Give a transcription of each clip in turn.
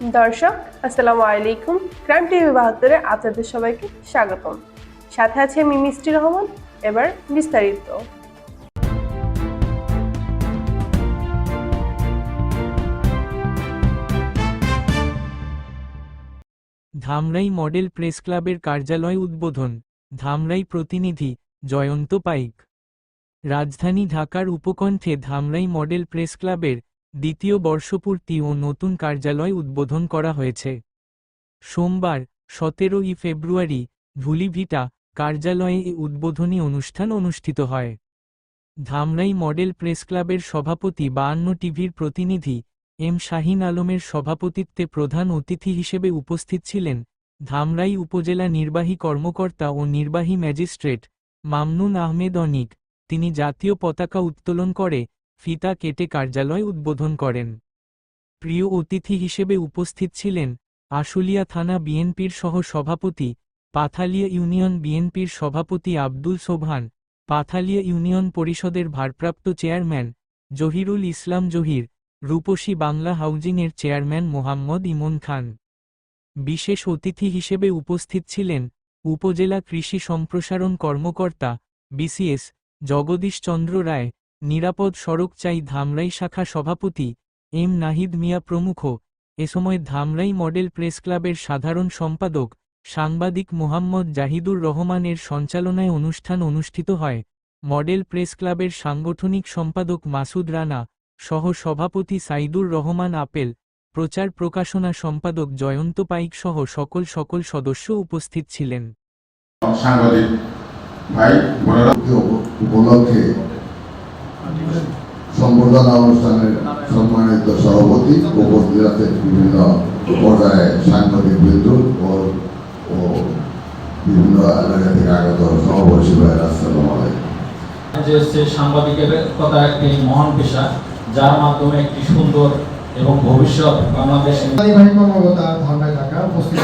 দর্শক, আসসালামু আলাইকুম। ক্রাইম টিভি বাহাত্তরে আপনাদের সবাইকে স্বাগতম। সাথে আছে আমি মিষ্টি রহমান, এবার বিস্তারিত। ধামরাই মডেল প্রেস ক্লাবের কার্যালয় উদ্বোধন। ধামরাই প্রতিনিধি জয়ন্ত পাইক। রাজধানী ঢাকার উপকণ্ঠে ধামরাই মডেল প্রেস ক্লাবের দ্বিতীয় বর্ষপূর্তি ও নতুন কার্যালয় উদ্বোধন করা হয়েছে। সোমবার, সতেরোই ফেব্রুয়ারি, ধুলিভিটা কার্যালয়ে এই উদ্বোধনী অনুষ্ঠান অনুষ্ঠিত হয়। ধামরাই মডেল প্রেস ক্লাবের সভাপতি বায়ান্ন টিভির প্রতিনিধি এম শাহিন আলমের সভাপতিত্বে প্রধান অতিথি হিসেবে উপস্থিত ছিলেন ধামরাই উপজেলা নির্বাহী কর্মকর্তা ও নির্বাহী ম্যাজিস্ট্রেট মামনুন আহমেদ অনিক। তিনি জাতীয় পতাকা উত্তোলন করে ফিতা কেটে কার্যালয় উদ্বোধন করেন। প্রিয় অতিথি হিসেবে উপস্থিত ছিলেন আশুলিয়া থানা বিএনপির সহ সভাপতি পাথালিয়া ইউনিয়ন বিএনপির সভাপতি আব্দুল সোবহান, পাথালিয়া ইউনিয়ন পরিষদের ভারপ্রাপ্ত চেয়ারম্যান জহিরুল ইসলাম জহির, রূপসী বাংলা হাউজিংয়ের চেয়ারম্যান মোহাম্মদ ইমন খান। বিশেষ অতিথি হিসেবে উপস্থিত ছিলেন উপজেলা কৃষি সম্প্রসারণ কর্মকর্তা বিসিএস জগদীশ চন্দ্র রায় নিরাপদ সড়ক চাই ধামরাই শাখা সভাপতি, এম নাহিদ মিয়া প্রমুখ। এ সময় ধামরাই মডেল প্রেস ক্লাবের সাধারণ সম্পাদক, সাংবাদিক মোহাম্মদ জাহিদুর রহমানের সঞ্চালনায় অনুষ্ঠান অনুষ্ঠিত হয়। মডেল প্রেস ক্লাবের সাংগঠনিক সম্পাদক মাসুদ রানা, সহ সভাপতি সাইদুর রহমান আপেল, প্রচার প্রকাশনা সম্পাদক জয়ন্ত পাইক সহ সকল সকল সদস্য উপস্থিত ছিলেন। সাংবাদিক ভাই উপলক্ষে সম্বর্ধনা অনুষ্ঠানের সম্মানিত সভাপতি উপস্থিত আছেন বিভিন্ন পর্যায়ে সাংবাদিক বৃন্দ ও বিভিন্ন এলাকা থেকে আগত সহবর্ষী ভাইয়ের আসসালাম যে হচ্ছে সাংবাদিকের কথা একটি মহান পেশা যার মাধ্যমে একটি সুন্দর এবং ভবিষ্যৎ বাংলাদেশে নির্বাহী কর্মকর্তা ধারণায় ঢাকা উপস্থিত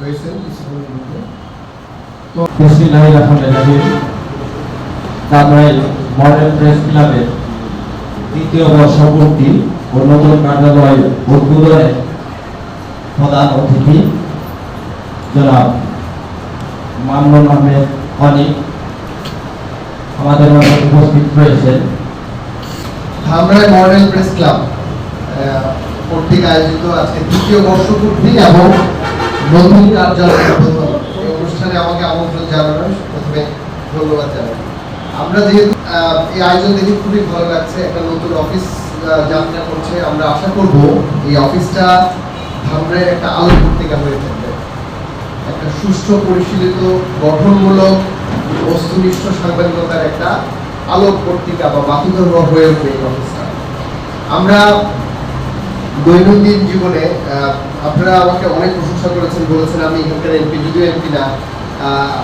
হয়েছেন কিছুক্ষণের মধ্যে বিসমিল্লাহির রহমানির রহিম তারপরে মডেল প্রেস ক্লাবের দ্বিতীয় বর্ষপূর্তি ও নতুন কার্যালয় উদ্বোধনে প্রধান অতিথি জনাব মামুন আহমেদ অনিক আমাদের মাঝে উপস্থিত রয়েছেন। ধামরাই মডেল প্রেস ক্লাব কর্তৃক আয়োজিত আজকে দ্বিতীয় বর্ষপূর্তি এবং নতুন কার্যালয় এই অনুষ্ঠানে আমাকে আমন্ত্রণ জানানোর প্রথমে ধন্যবাদ জানাই। আমরা যেহেতু এই আয়োজন দেখে খুবই ভালো লাগছে। একটা নতুন অফিস যাত্রা করছে। আমরা আশা করব এই অফিসটা ধামরাইয়ের একটা আলো পত্রিকা হয়ে থাকবে একটা সুষ্ঠু পরিশীলিত গঠনমূলক বস্তুনিষ্ঠ সাংবাদিকতার একটা আলোক পত্রিকা বা বাতিঘর হয়ে উঠবে এই অফিসটা। আমরা দৈনন্দিন জীবনে আপনারা আমাকে অনেক প্রশংসা করেছেন বলেছেন আমি এখানকার এমপি যদিও এমপি না। আহ,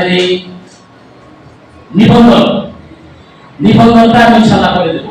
এই নিবন্ধন। নিবন্ধনটা আমি ইনশাল্লাহ করে দেবো।